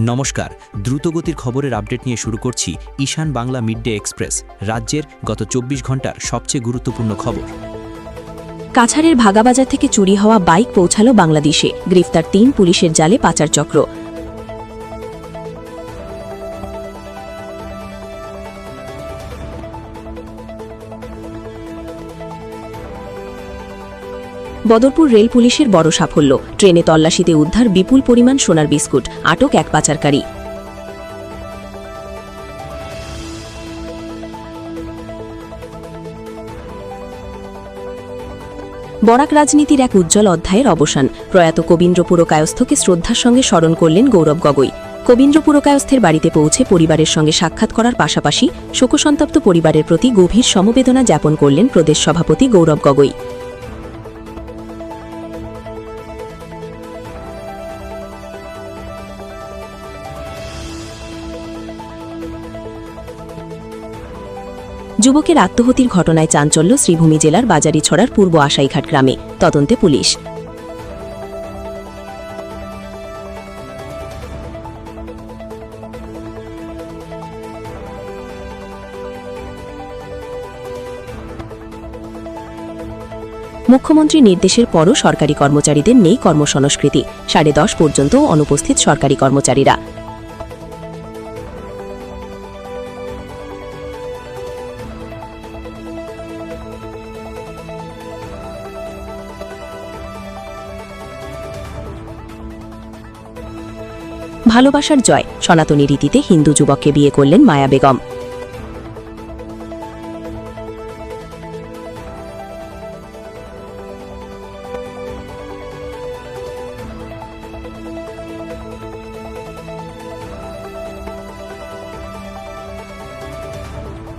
নমস্কার, দ্রুতগতির খবরের আপডেট নিয়ে শুরু করছি Ishan Bangla mid day express, রাজ্যের গত চব্বিশ ঘণ্টার সবচেয়ে গুরুত্বপূর্ণ খবর। কাছাড়ের ভাগাবাজার থেকে চুরি হওয়া বাইক পৌঁছালো বাংলাদেশে। গ্রেফতার তিন পুলিশের জালে পাচার চক্র। বদরপুর রেল পুলিশের বড় সাফল্য। ট্রেনে তল্লাশিতে উদ্ধার বিপুল পরিমাণ সোনার বিস্কুট, আটক এক পাচারকারী। বরাক রাজনীতির এক উজ্জ্বল অধ্যায়ের অবসান। প্রয়াত কবীন্দ্র পুরকায়স্থকে শ্রদ্ধার সঙ্গে স্মরণ করলেন গৌরব গগৈ। কবীন্দ্র পুরকায়স্থের বাড়িতে পৌঁছে পরিবারের সঙ্গে সাক্ষাৎ করার পাশাপাশি শোকসন্তপ্ত পরিবারের প্রতি গভীর সমবেদনা জ্ঞাপন করলেন প্রদেশ সভাপতি গৌরব গগৈ। যুবকের আত্মহতির ঘটনায় চাঞ্চল্য শ্রীভূমি জেলার বাজারি ছড়ার পূর্ব আশাইঘাট গ্রামে। তদন্তে পুলিশ। মুখ্যমন্ত্রী নির্দেশের পরও সরকারি কর্মচারীদের নেই কর্মসংস্কৃতি। সাড়ে দশ পর্যন্ত অনুপস্থিত সরকারি কর্মচারীরা। ভালোবাসার জয় সনাতনী রীতিতে হিন্দু যুবককে বিয়ে করলেন মায়া বেগম।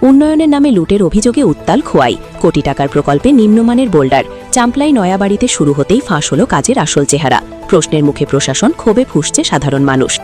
উন্নয়নের নামে লুটের অভিযোগে উত্তাল খোয়াই। কোটি টাকার প্রকল্পে নিম্নমানের বোল্ডার। চাম্পলাই নয়াবাড়িতে শুরু হতেই ফাঁস হলো কাজের আসল চেহারা। প্রশ্নের মুখে প্রশাসন ক্ষোভে ফুসছে সাধারণ মানুষ।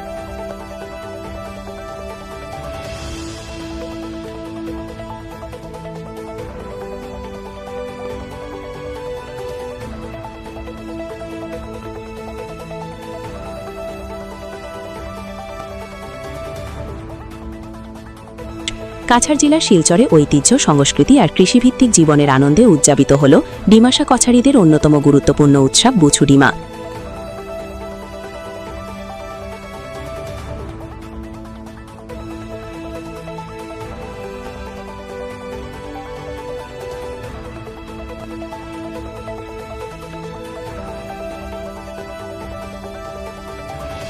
কাছাড় জেলার শিলচরে ঐতিহ্য, সংস্কৃতি আর কৃষিভিত্তিক জীবনের আনন্দে উদযাপিত হল ডিমাসা কছারিদের অন্যতম গুরুত্বপূর্ণ উৎসব বুছু ডিমা।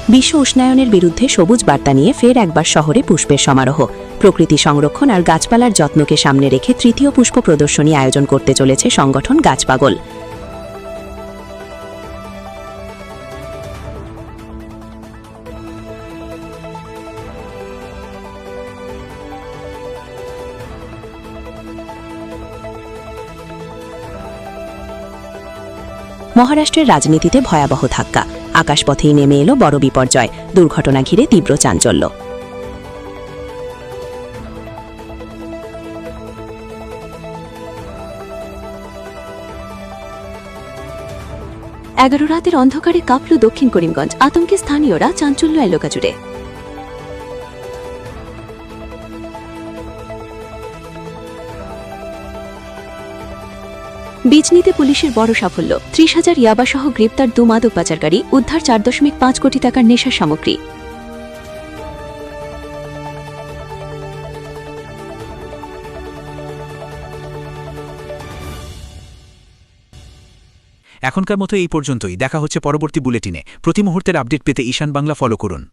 বিশ্ব উষ্ণায়নের বিরুদ্ধে সবুজ বার্তা নিয়ে ফের একবার শহরে পুষ্পের সমারোহ। প্রকৃতি সংরক্ষণ আর গাছপালার যত্নকে সামনে রেখে তৃতীয় পুষ্প প্রদর্শনী আয়োজন করতে চলেছে সংগঠন গাছপাগল। মহারাষ্ট্রের রাজনীতিতে ভয়াবহ ধাক্কা। আকাশপথেই নেমে এলো বড় বিপর্যয়। দুর্ঘটনা ঘিরে তীব্র চাঞ্চল্য। এগারো রাতের অন্ধকারে কাঁপল দক্ষিণ করিমগঞ্জ। আতঙ্কে স্থানীয়রা চাঞ্চল্য এলাকা জুড়ে। বিজনীতে পুলিশের বড় সাফল্য। ত্রিশ হাজার ইয়াবাসহ গ্রেপ্তার দু মাদক পাচারকারী উদ্ধার চার দশমিক পাঁচ কোটি টাকার নেশা সামগ্রী। এখনকার মতো এই পর্যন্তই। দেখা হচ্ছে পরবর্তী বুলেটিনে। প্রতি মুহূর্তের আপডেট পেতে ঈশান বাংলা ফলো করুন।